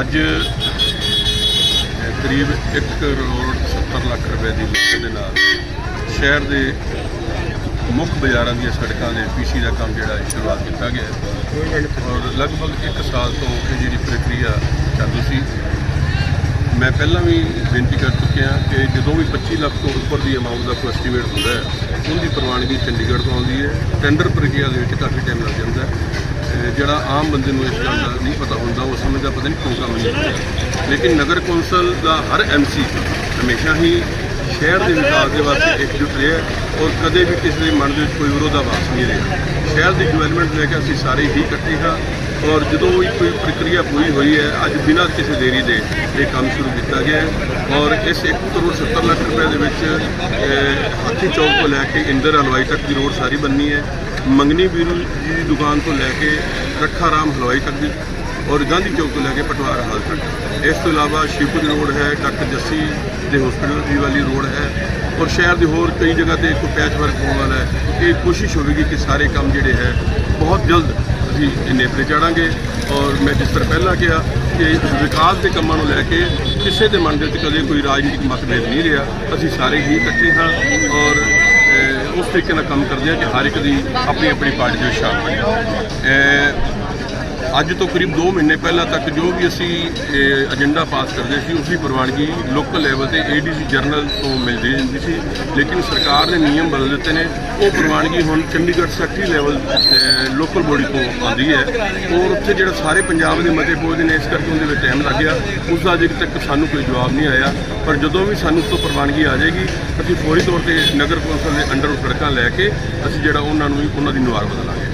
ਅੱਜ ਕਰੀਬ 1 ਕਰੋੜ 70 ਲੱਖ ਰੁਪਏ ਦੀ ਲਾਗਤ ਦੇ ਨਾਲ ਸ਼ਹਿਰ ਦੇ ਮੁੱਖ ਬਾਜ਼ਾਰਾਂ ਦੀਆਂ ਸੜਕਾਂ ਦੇ ਪੀਸੀ ਦਾ ਕੰਮ ਜਿਹੜਾ ਸ਼ੁਰੂਆਤ ਕੀਤਾ ਗਿਆ ਔਰ ਲਗਭਗ 1 ਸਾਲ ਤੋਂ ਇਹ ਜਿਹੜੀ ਪ੍ਰਕਿਰਿਆ ਚੱਲਦੀ ਸੀ। ਮੈਂ ਪਹਿਲਾਂ ਵੀ ਬੇਨਤੀ ਕਰ ਚੁੱਕਿਆ ਕਿ ਜਦੋਂ ਵੀ 25 ਲੱਖ ਤੋਂ ਉੱਪਰ ਦੀ ਅਮਾਉਂਟ ਦਾ ਕੋਈ ਐਸਟੀਮੇਟ ਹੁੰਦਾ ਹੈ, ਉਹਦੀ ਪ੍ਰਵਾਨਗੀ ਚੰਡੀਗੜ੍ਹ ਤੋਂ ਆਉਂਦੀ ਹੈ। ਟੈਂਡਰ ਪ੍ਰਕਿਰਿਆ ਦੇ ਵਿੱਚ ਕਾਫੀ ਟਾਈਮ ਲੱਗ ਜਾਂਦਾ ਹੈ। ਜਿਹੜਾ ਆਮ ਬੰਦੇ ਨੂੰ ਇਸ ਗੱਲ ਦਾ ਨਹੀਂ ਪਤਾ ਹੁੰਦਾ ਉਹ ਸਮਝਦਾ ਪਤਾ ਨਹੀਂ ਕਿਉਂ ਕੰਮ ਨਹੀਂ ਹੁੰਦਾ ਲੇਕਿਨ ਨਗਰ ਕੌਂਸਲ ਦਾ ਹਰ ਐਮਸੀ ਹਮੇਸ਼ਾ ਹੀ ਸ਼ਹਿਰ ਦੇ ਵਿਕਾਸ ਦੇ ਵਾਸਤੇ ਇਕਜੁੱਟ ਰਿਹਾ ਔਰ ਕਦੇ ਵੀ ਕਿਸੇ ਦੇ ਮਨ ਦੇ ਵਿੱਚ ਕੋਈ ਵਿਰੋਧਾਭਾਸ ਨਹੀਂ ਰਿਹਾ। ਸ਼ਹਿਰ ਦੀ ਡਿਵੈਲਪਮੈਂਟ ਲੈ ਕੇ ਅਸੀਂ ਸਾਰੇ ਹੀ ਇਕੱਠੇ ਹਾਂ ਔਰ ਜਦੋਂ ਵੀ ਕੋਈ ਪ੍ਰਕਿਰਿਆ ਪੂਰੀ ਹੋਈ ਹੈ, ਅੱਜ ਬਿਨਾਂ ਕਿਸੇ ਦੇਰੀ ਦੇ ਇਹ ਕੰਮ ਸ਼ੁਰੂ ਕੀਤਾ ਗਿਆ ਔਰ ਇਸ 1 ਕਰੋੜ 70 ਲੱਖ ਰੁਪਏ ਦੇ ਵਿੱਚ ਹਾਥੀ ਚੌਕ ਤੋਂ ਲੈ ਕੇ ਇੰਦਰ ਹਲਵਾਈ ਤੱਕ ਦੀ ਰੋਡ ਸਾਰੀ ਬੰਨੀ ਹੈ। ਮੰਗਨੀ ਵੀਰੂ ਜੀ ਦੀ ਦੁਕਾਨ ਤੋਂ ਲੈ ਕੇ ਰੱਖਾ ਰਾਮ ਹਲਵਾਈ ਤੱਕ ਦੀ ਔਰ ਗਾਂਧੀ ਚੌਕ ਤੋਂ ਲੈ ਕੇ ਪਟਵਾਰ ਹਾਲ ਤੱਕ। ਇਸ ਤੋਂ ਇਲਾਵਾ ਸ਼ਿਵਪੁਰ ਰੋਡ ਹੈ, ਡਾਕਟਰ ਜੱਸੀ ਦੇ ਹਸਪੀਟਲ ਦੀ ਵਾਲੀ ਰੋਡ ਹੈ ਔਰ ਸ਼ਹਿਰ ਦੇ ਹੋਰ ਕਈ ਜਗ੍ਹਾ ਤੇ ਇੱਕ ਪੈਚ ਵਰਕ ਹੋਣ ਵਾਲਾ ਹੈ। ਇਹ ਕੋਸ਼ਿਸ਼ ਹੋਵੇਗੀ ਕਿ ਸਾਰੇ ਕੰਮ ਜਿਹੜੇ ਹੈ, ਬਹੁਤ ਜਲਦ ਅਸੀਂ ਇਹ ਨੇਪਰੇ ਚਾੜਾਂਗੇ। ਔਰ ਮੈਂ ਜਿਸ ਤਰ੍ਹਾਂ ਪਹਿਲਾਂ ਕਿਹਾ ਕਿ ਵਿਕਾਸ ਦੇ ਕੰਮਾਂ ਨੂੰ ਲੈ ਕੇ ਕਿਸੇ ਦੇ ਮਨ ਦੇ ਵਿੱਚ ਕਦੇ ਕੋਈ ਰਾਜਨੀਤਿਕ ਮਤਭੇਦ ਨਹੀਂ ਰਿਹਾ। ਅਸੀਂ ਸਾਰੇ ਹੀ ਇਕੱਠੇ ਹਾਂ ਔਰ ਉਸ ਤਰੀਕੇ ਨਾਲ ਕੰਮ ਕਰਦੇ ਹਾਂ ਕਿ ਹਰ ਇੱਕ ਦੀ ਆਪਣੀ ਆਪਣੀ ਪਾਰਟੀ ਦੇ ਵਿੱਚ ਸ਼ਾਮਲ ਹੈ। ਅੱਜ ਤੋਂ ਕਰੀਬ 2 ਮਹੀਨੇ ਪਹਿਲਾਂ ਤੱਕ ਜੋ ਵੀ ਅਸੀਂ ਇਹ, ਏਜੰਡਾ ਪਾਸ ਕਰਦੇ ਸੀ ਉਸਦੀ ਪ੍ਰਵਾਨਗੀ ਲੋਕਲ ਲੈਵਲ ਤੇ ਏਡੀਸੀ ਜਰਨਲ ਤੋਂ ਮਿਲਦੀ ਜਾਂਦੀ ਸੀ। ਲੇਕਿਨ ਸਰਕਾਰ ਨੇ ਨਿਯਮ ਬਦਲ ਦਿੱਤੇ ਨੇ। ਉਹ ਪ੍ਰਵਾਨਗੀ ਹੁਣ Chandigarh secretary level local body ਤੋਂ ਆਉਂਦੀ ਹੈ। ਔਰ ਉੱਥੇ ਜਿਹੜਾ ਸਾਰੇ ਪੰਜਾਬ ਦੇ ਮਤੇ ਪਹੁੰਚਦੇ ਨੇ ਇਸ ਕਰਕੇ ਉਹਦੇ ਵਿੱਚ ਟਾਈਮ ਲੱਗ ਗਿਆ ਉਸ ਦਾ ਅਜੇ ਤੱਕ ਸਾਨੂੰ ਕੋਈ ਜਵਾਬ ਨਹੀਂ ਆਇਆ। ਪਰ ਜਦੋਂ ਵੀ ਸਾਨੂੰ ਉਸ ਤੋਂ ਪ੍ਰਵਾਨਗੀ ਆ ਜਾਏਗੀ ਅਸੀਂ ਫੌਰੀ ਤੌਰ ਤੇ ਨਗਰ ਕੌਂਸਲ ਦੇ ਅੰਡਰ ਸੜਕਾਂ ਲੈ ਕੇ ਅਸੀਂ ਜਿਹੜਾ ਉਹਨਾਂ ਨੂੰ ਉਹਨਾਂ ਦੀ ਨੁਹਾਰ ਬਦਲਾਂਗੇ।